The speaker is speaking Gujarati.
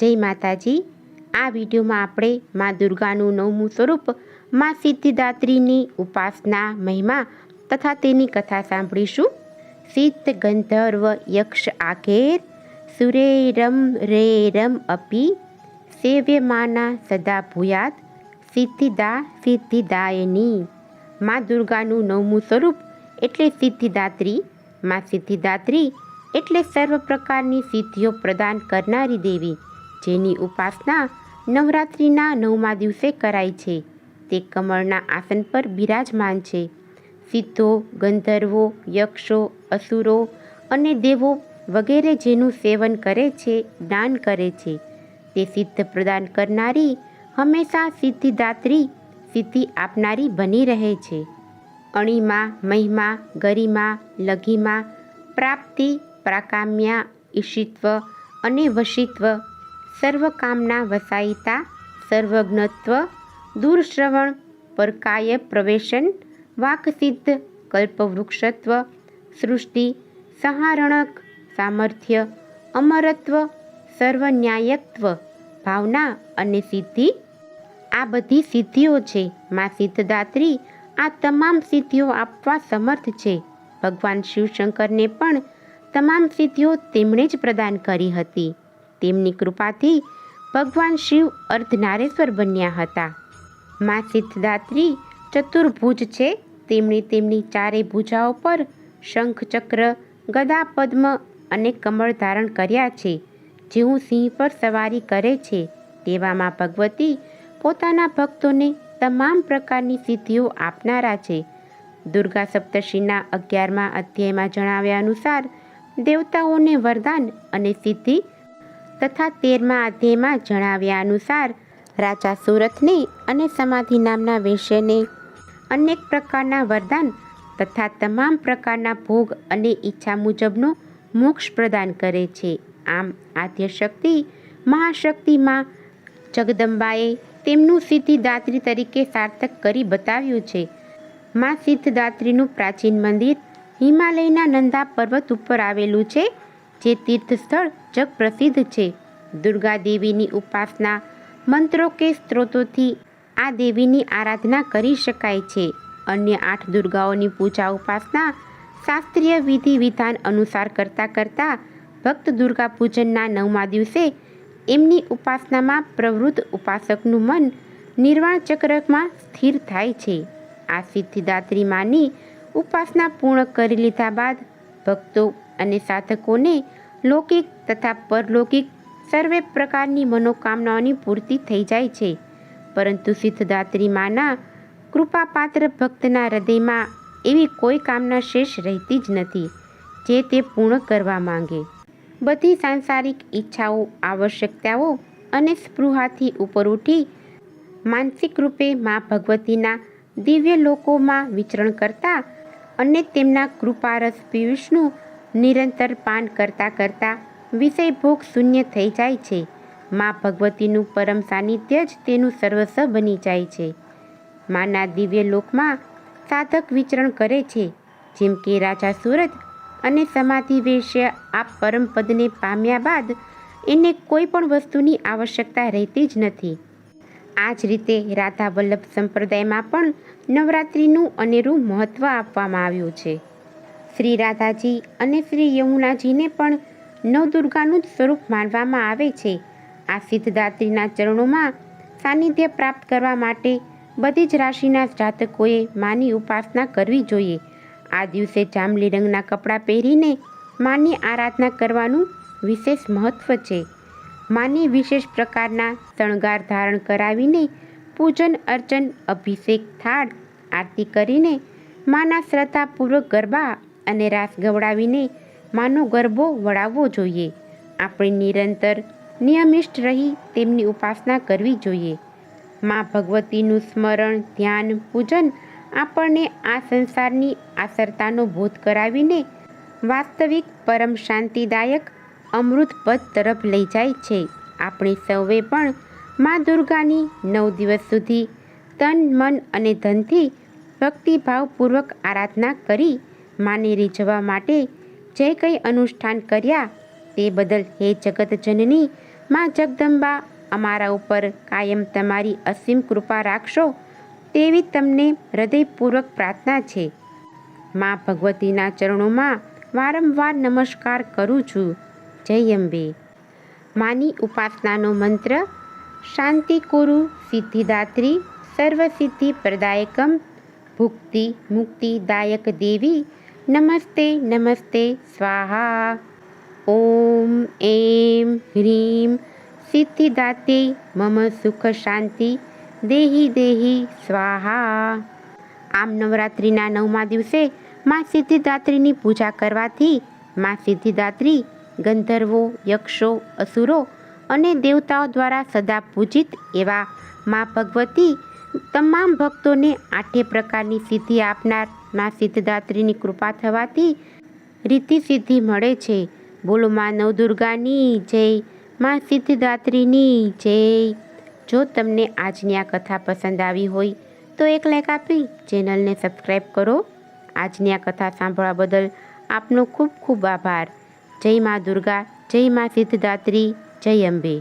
જય માતાજી. આ વિડીયોમાં આપણે મા દુર્ગાનું નવમું સ્વરૂપ, મા સિદ્ધિદાત્રીની ઉપાસના મહિમા તથા તેની કથા સાંભળીશું. સિદ્ધ ગંધર્વ યક્ષ આખેર, સુરેરમ રેરમ અપી, સેવ્યમાના સદા ભૂયાત, સિદ્ધિદા સિદ્ધિદાયની. મા દુર્ગાનું નવમું સ્વરૂપ એટલે સિદ્ધિદાત્રી, મા સિદ્ધિદાત્રી એટલે સર્વ પ્રકારની સિદ્ધિઓ પ્રદાન કરનારી દેવી. જેની ઉપાસના નવરાત્રિના નવમા દિવસે કરાય છે. તે કમળના આસન પર બિરાજમાન છે. સિદ્ધો, ગંધર્વો, યક્ષો, અસુરો અને દેવો વગેરે જેનું સેવન કરે છે, દાન કરે છે. તે સિદ્ધ પ્રદાન કરનારી હંમેશા સિદ્ધિદાત્રી, સિદ્ધિ આપનારી બની રહે છે. અણીમા, મહિમા, ગરિમા, લઘિમા, પ્રાપ્તિ, પ્રાકામ્યા, ઈશિત્વ અને વશિત્વ સર્વકામના વસાયિતા, સર્વજ્ઞત્વ, દૂરશ્રવણ પરકાય પ્રવેશન વાકસિદ્ધ કલ્પવૃક્ષત્વ, સૃષ્ટિ, સહારણક, સામર્થ્ય, અમરત્વ, સર્વન્યાયત્વ, ભાવના અને સિદ્ધિ. આ બધી સિદ્ધિઓ છે. માં સિદ્ધદાત્રી આ તમામ સિદ્ધિઓ આપવા સમર્થ છે. ભગવાન શિવશંકરને પણ તમામ સિદ્ધિઓ તેમણે જ પ્રદાન કરી હતી. તેમની કૃપાથી ભગવાન શિવ અર્ધનારેશ્વર બન્યા હતા. મા સિદ્ધદાત્રી ચતુર્ભુજ છે. તેમણે તેમની ચારે ભુજાઓ પર શંખ ચક્ર, ગદા પદ્મ અને કમળ ધારણ કર્યા છે. જેવું સિંહ પર સવારી કરે છે. તેવામાં ભગવતી પોતાના ભક્તોને તમામ પ્રકારની સિદ્ધિઓ આપનારા છે. દુર્ગા સપ્તશીના અગિયારમા અધ્યાયમાં જણાવ્યા અનુસાર દેવતાઓને વરદાન અને સિદ્ધિ તથા તેરમા અધ્યયમાં જણાવ્યા અનુસાર, રાજા સુરથને અને સમાધિ નામના વિષયને અનેક પ્રકારના વરદાન તથા તમામ પ્રકારના ભોગ અને ઈચ્છા મુજબનો મોક્ષ પ્રદાન કરે છે. આમ, આદ્યશક્તિ મહાશક્તિમાં જગદંબાએ તેમનું સિદ્ધિદાત્રી તરીકે સાર્થક કરી બતાવ્યું છે. મા સિદ્ધદાત્રીનું પ્રાચીન મંદિર હિમાલયના નંદા પર્વત ઉપર આવેલું છે. જે તીર્થ સ્થળ જગ પ્રસિદ્ધ છે. દુર્ગા દેવીની ઉપાસના મંત્રો કે સ્ત્રોતોથી આ દેવીની આરાધના કરી શકાય છે. અન્ય આઠ દુર્ગાઓની પૂજા ઉપાસના શાસ્ત્રીય વિધિ વિધાન અનુસાર કરતાં કરતાં ભક્ત દુર્ગા પૂજનના નવમા દિવસે એમની ઉપાસનામાં પ્રવૃત્ત ઉપાસકનું મન નિર્વાણ ચક્રમાં સ્થિર થાય છે. આ સિદ્ધિદાત્રી માની ઉપાસના પૂર્ણ કરી લીધા બાદ ભક્તો અને સાધકોને લૌકિક તથા પરલૌકિક સર્વે પ્રકારની મનોકામનાઓની પૂર્તિ થઈ જાય છે. પરંતુ સિદ્ધદાત્રી માના કૃપાપાત્ર ભક્તના હૃદયમાં એવી કોઈ કામના શેષ રહેતી જ નથી, જે તે પૂર્ણ કરવા માંગે. બધી સાંસારિક ઈચ્છાઓ, આવશ્યકતાઓ અને સ્પૃહાથી ઉપર ઉઠી માનસિક રૂપે મા ભગવતીના દિવ્ય લોકોમાં વિચરણ કરતા અને તેમના કૃપારસ પિયુષનું નિરંતર પાન કરતાં કરતાં વિષય ભોગ શૂન્ય થઈ જાય છે. મા ભગવતીનું પરમ સાનિધ્ય જ તેનું સર્વસ્વ બની જાય છે. માના દિવ્ય લોકમાં સાધક વિચરણ કરે છે. જેમ કે રાજા સુરત અને સમાધિ વેશ્ય આ પરમ પદને પામ્યા બાદ એને કોઈ પણ વસ્તુની આવશ્યકતા રહેતી જ નથી. આ જ રીતે રાધા વલ્લભ સંપ્રદાયમાં પણ નવરાત્રિનું અનેરું મહત્ત્વ આપવામાં આવ્યું છે. શ્રી રાધાજી અને શ્રી યમુનાજીને પણ નવદુર્ગાનું જ સ્વરૂપ માનવામાં આવે છે. આ સિદ્ધદાત્રીના ચરણોમાં સાનિધ્ય પ્રાપ્ત કરવા માટે બધી જ રાશિના જાતકોએ માની ઉપાસના કરવી જોઈએ. આ દિવસે જાંબલી રંગના કપડાં પહેરીને માની આરાધના કરવાનું વિશેષ મહત્ત્વ છે. માની વિશેષ પ્રકારના શણગાર ધારણ કરાવીને પૂજન અર્ચન, અભિષેક, થાળ, આરતી કરીને માના શ્રદ્ધાપૂર્વક ગરબા અને રાસ ગવડાવીને માનો ગરબો વળાવવો જોઈએ. આપણે નિરંતર, નિયમિષ્ટ રહી તેમની ઉપાસના કરવી જોઈએ. મા ભગવતીનું સ્મરણ, ધ્યાન, પૂજન આપણને આ સંસારની આસરતાનો બોધ કરાવીને વાસ્તવિક, પરમ શાંતિદાયક અમૃત પદ તરફ લઈ જાય છે. આપણે સૌએ પણ મા દુર્ગાની નવ દિવસ સુધી તન, મન અને ધનથી ભક્તિભાવપૂર્વક આરાધના કરી માને રીઝવા માટે જે કંઈ અનુષ્ઠાન કર્યા તે બદલ હે જગતજનની મા જગદંબા, અમારા ઉપર કાયમ તમારી અસીમ કૃપા રાખશો તેવી તમને હૃદયપૂર્વક પ્રાર્થના છે. મા ભગવતીના ચરણોમાં વારંવાર નમસ્કાર કરું છું. જય અંબે માની ઉપાસનાનો મંત્ર, શાંતિ કુરુ સિદ્ધિદાત્રી સર્વસિદ્ધિ પ્રદાયકમ, ભુક્તિ મુક્તિદાયક દેવી, નમસ્તે નમસ્તે, સ્વાહા. ઓમ, એમ, હ્રીમ, સિદ્ધિદાતે મમ સુખ શાંતિ, દેહી દેહી, સ્વાહા. આમ નવરાત્રિના નવમા દિવસે માં સિદ્ધિદાત્રીની પૂજા કરવાથી માં સિદ્ધિદાત્રી ગંધર્વો, યક્ષો, અસુરો અને દેવતાઓ દ્વારા સદા પૂજિત એવા મા ભગવતી તમામ ભક્તોને આઠે પ્રકારની સિદ્ધિ આપનારમાં સિદ્ધદાત્રીની કૃપા થવાથી રીતિ સિદ્ધિ મળે છે. બોલો મા નવદુર્ગાની જય, મા સિદ્ધદાત્રીની જય. જો તમને આજની આ કથા પસંદ આવી હોય તો એક લાઈક આપી ચેનલને સબસ્ક્રાઈબ કરો. આજની આ કથા સાંભળવા બદલ આપનો ખૂબ ખૂબ આભાર. જય મા દુર્ગા જય મા સિદ્ધદાત્રી જય અંબે.